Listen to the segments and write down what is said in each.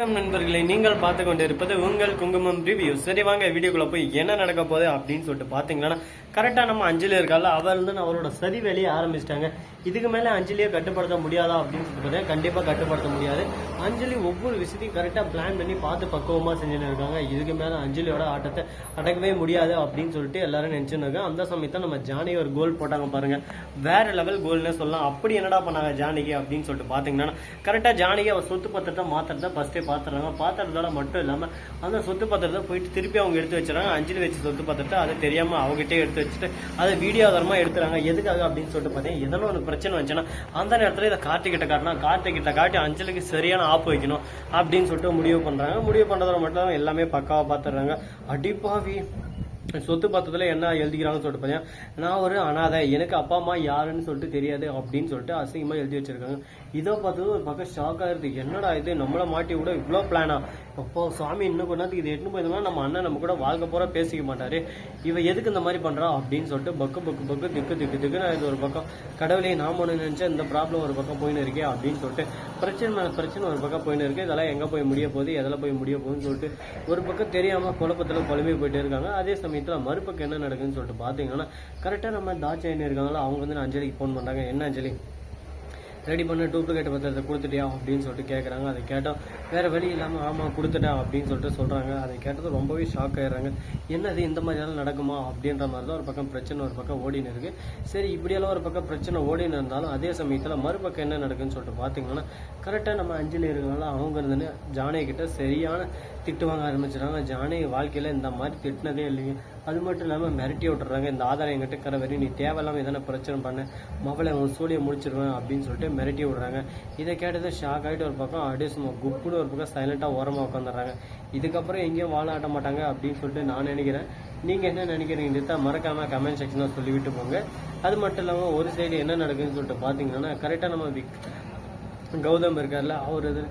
வணக்கம் நண்பர்களே. நீங்கள் பார்த்து கொண்டிருப்பது உங்கள் குங்குமம் ரிவ்யூ சரி வாங்க வீடியோக்குள்ள போய் என்ன நடக்க போகுது அப்படின்னு சொல்லிட்டு பாத்தீங்கன்னா கரெக்டா நம்ம அஞ்சலி இருக்கால அவர் வந்து அவரோட சதி வேலையை ஆரம்பிச்சிட்டாங்க. இதுக்கு மேல அஞ்சலியை கட்டுப்படுத்த முடியாதா அப்படின்னு சொல்லிட்டு பார்த்தா கண்டிப்பா கட்டுப்படுத்த முடியாது. அஞ்சலி ஒவ்வொரு விஷயத்தையும் கரெக்டா பிளான் பண்ணி பார்த்து பக்குவமா செஞ்சுன்னு இருக்காங்க. இதுக்கு மேல அஞ்சலியோட ஆட்டத்தை அடக்கவே முடியாது அப்படின்னு சொல்லிட்டு எல்லாரும் நினைச்சுன்னு இருக்காங்க. அந்த சமயத்தை நம்ம ஜானி ஒரு கோல் போட்டாங்க பாருங்க. வேற லெவல் கோல்னே சொல்லலாம். அப்படி என்னடா பண்ணாங்க ஜானகி அப்படின்னு சொல்லிட்டு பாத்தீங்கன்னா கரெக்டா ஜானகி அவர் சொத்து பத்திரத்தை மாத்திரத்தை ஃபர்ஸ்டே பாத்துறாங்க பாத்துறதால மட்டும் இல்லாம அந்த சொத்து பத்திரத்தை போயிட்டு திருப்பி அவங்க எடுத்து வச்சுறாங்க அஞ்சலி வச்சு சொத்து பத்திரத்தை அதை தெரியாம அவங்ககிட்டே எடுத்து வச்சுட்டு அதை வீடியோ ஆதாரமா எடுத்துறாங்க. எதுக்காக அப்படின்னு சொல்லிட்டு பார்த்தீங்கன்னா எதனா ஒரு பிரச்சனை வந்துச்சுன்னா அந்த நேரத்துல இதை கார்த்திகிட்ட காட்டினா கார்த்திகிட்ட காட்டி அஞ்சலுக்கு சரியான ஆப்பு வைக்கணும் அப்படின்னு சொல்லிட்டு முடிவு பண்றாங்க. முடிவு பண்றதோட மட்டும் எல்லாமே பக்காவா பாத்துறாங்க அடிப்பாவி சொத்து பத்தத்தில் என்ன எழுதிக்கிறாங்கன்னு சொல்லிட்டு பார்த்தீங்கன்னா நான் ஒரு அனாதை எனக்கு அப்பா அம்மா யாருன்னு சொல்லிட்டு தெரியாது அப்படின்னு சொல்லிட்டு அசிங்கமாக எழுதி வச்சிருக்காங்க. இதை பார்த்தது ஒரு பக்கம் ஷாக் ஆகிருது என்னடா இது? நம்மள மாட்டி விட இவ்வளோ பிளானா அப்போ சாமி இன்னும் கொஞ்ச நேரத்துக்கு இது எட்டு போயிருந்தோம்னா நம்ம அண்ணன் நம்ம கூட வாழ்க்கை போகிற பேசிக்க மாட்டார். இவன் எதுக்கு இந்த மாதிரி பண்ணுறா அப்படின்னு சொல்லிட்டு பக்கு பக்கு பக்கு திக்கு திக்கு திக்கு நான் இது ஒரு பக்கம். கடவுளே நாம் ஒன்று நினச்சா இந்த ப்ராப்ளம் ஒரு பக்கம் போயின்னு இருக்கே அப்படின்னு சொல்லிட்டு பிரச்சனை மேலே பிரச்சனை ஒரு பக்கம் போயின்னு இருக்கேன் இதெல்லாம் எங்கே போய் முடிய போகுது? எதில் போய் முடிய போகுதுன்னு சொல்லிட்டு ஒரு பக்கம் தெரியாமல் குழப்பத்தில் குழம்பி போயிட்டே இருக்காங்க. அதே சமயம் சமயத்துல மறுபக்கம் என்ன நடக்குதுன்னு சொல்லிட்டு பாத்தீங்கன்னா கரெக்டா நம்ம தாட்சாயினி இருக்காங்களா அவங்க வந்து அஞ்சலிக்கு ஃபோன் பண்ணுறாங்க என்ன அஞ்சலி? ரெடி பண்ண டூப்ளிகேட் பத்திரத்தை கொடுத்துட்டியா அப்படின்னு சொல்லிட்டு கேட்குறாங்க அதை கேட்டோம் வேறு வழி இல்லாமல் ஆமாம் கொடுத்துட்டேன் அப்படின்னு சொல்லிட்டு சொல்கிறாங்க அதை கேட்டது ரொம்பவே ஷாக் ஆயிடுறாங்க. என்னது இந்த மாதிரியெல்லாம் நடக்குமா அப்படின்ற மாதிரி தான் ஒரு பக்கம் பிரச்சனை ஒரு பக்கம் ஓடின்னு இருக்குது சரி இப்படியெல்லாம் ஒரு பக்கம் பிரச்சனை ஓடின்னு இருந்தாலும் அதே சமயத்தில் மறுபக்கம் என்ன நடக்குன்னு சொல்லிட்டு பார்த்தீங்கன்னா கரெக்டாக நம்ம அஞ்சலி அவங்க இருந்துன்னு ஜானகி கிட்ட சரியான திட்டு வாங்க ஆரம்பிச்சிடறாங்க. ஜானே வாழ்க்கையில் இந்த மாதிரி திட்டினதே இல்லைங்க. அது மட்டும் இல்லாமல் மிரட்டி விட்டுறாங்க. இந்த ஆதாரம் எங்கிட்ட கரை வரையும் நீ தேவையில்லாமல் எதனா பிரச்சனை பண்ண. மகளை உன் சூழியை முடிச்சிருவேன் அப்படின்னு சொல்லிட்டு மிரட்டி விடுறாங்க. இதை கேட்டது ஷாக் ஆகிட்டு ஒரு பக்கம் அப்படியே சும்மா குப்புன்னு ஒரு பக்கம் சைலண்டாக ஓரமாக உட்காந்துடுறாங்க இதுக்கப்புறம் எங்கேயும் வாழ ஆட்ட மாட்டாங்க அப்படின்னு சொல்லிட்டு நான் நினைக்கிறேன். நீங்கள் என்ன நினைக்கிறீங்க மறக்காமல் கமெண்ட் செக்ஷனில் சொல்லிவிட்டு போங்க. அது மட்டும் இல்லாமல் ஒரு சைடு என்ன நடக்குதுன்னு சொல்லிட்டு பார்த்தீங்கன்னா கரெக்டாக நம்ம விக் கௌதம் இருக்கார்ல அவர் இது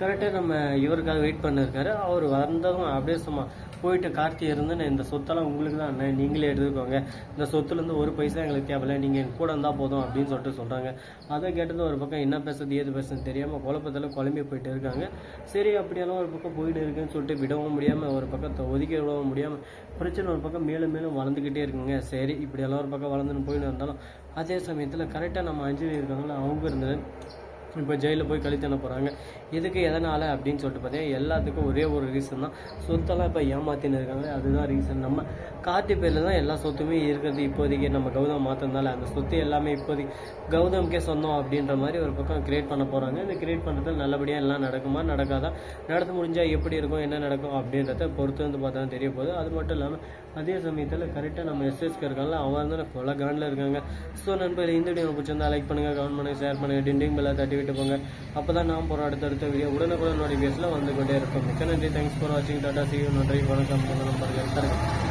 கரெக்டாக நம்ம இவருக்காக வெயிட் பண்ணிருக்காரு. அவர் வந்ததும் அப்படியே சும்மா போயிட்டு கார்த்தி இருந்து இந்த சொத்தெல்லாம் உங்களுக்கு தான் அண்ணன் நீங்களே எடுத்துக்கோங்க. இந்த சொத்துலேருந்து ஒரு பைசா எங்களுக்கு தேவையில்ல. நீங்கள் என் கூட இருந்தால் போதும் அப்படின்னு சொல்லிட்டு சொல்கிறாங்க அதை கேட்டது ஒரு பக்கம் என்ன பேசுறது ஏது பேசுறது தெரியாமல் குழப்பத்தில் குழம்பி போயிட்டு இருக்காங்க. சரி அப்படியெல்லாம் ஒரு பக்கம் போயிட்டு இருக்குன்னு சொல்லிட்டு விடவும் முடியாமல் ஒரு பக்கத்தை ஒதுக்கி விடவும் முடியாமல் பிரச்சனை ஒரு பக்கம் மேலும் மேலும் வளர்ந்துக்கிட்டே இருக்குங்க. சரி இப்படியெல்லாம் ஒரு பக்கம் வளர்ந்துன்னு போயின்னு இருந்தாலும் அதே சமயத்தில் கரெக்டாக நம்ம அஞ்சலி இருக்காங்களா அவங்க இருந்தது. இப்போ ஜெயிலில் போய் கழித்து போகிறாங்க இதுக்கு எதனால் அப்படின்னு சொல்லிட்டு பார்த்தீங்கன்னா எல்லாத்துக்கும் ஒரே ஒரு ரீசன் தான். சொத்தெல்லாம் இப்போ ஏமாத்தின்னு இருக்காங்க. அதுதான் ரீசன் நம்ம கார்த்தி பேரில் தான் எல்லா சொத்துமே இருக்கிறது. இப்போதைக்கு நம்ம கௌதம் மாற்றினால அந்த சொத்து எல்லாமே இப்போதைக்கு கௌதம்கே சொந்தம் அப்படின்ற மாதிரி ஒரு பக்கம் கிரியேட் பண்ண போகிறாங்க இந்த கிரியேட் பண்ணுறதுல நல்லபடியாக எல்லாம் நடக்குமா நடக்காதா? நடந்து முடிஞ்சால் எப்படி இருக்கும் என்ன நடக்கும் அப்படின்றத பொறுத்து வந்து பார்த்தா தெரிய போகுது. அது மட்டும் இல்லாமல் அதே சமயத்தில் கரெக்டாக நம்ம எஸ்எஸ்க்கு இருக்காங்கள அவங்க வந்து கொலை கிராண்டில் இருக்காங்க. ஸோ நண்பர்கள் இந்த வீடியோ பிடிச்சிருந்தா லைக் பண்ணுங்கள் கமெண்ட் பண்ணுங்கள் ஷேர் பண்ணுங்கள் டிண்டிங் பெல்லாம் தட்டி விட்டு போங்க. அப்போ தான் நான் போகிற அடுத்தடுத்த வீடியோ உடனுக்குடன் நோட்டிஃபிகேஷனில் வந்து கொண்டே இருக்கும் மிக்க நன்றி. தேங்க்ஸ் ஃபார் வாட்சிங் டாட்டா சி நன்றி. வணக்கம். நம்பர்கள் தருங்க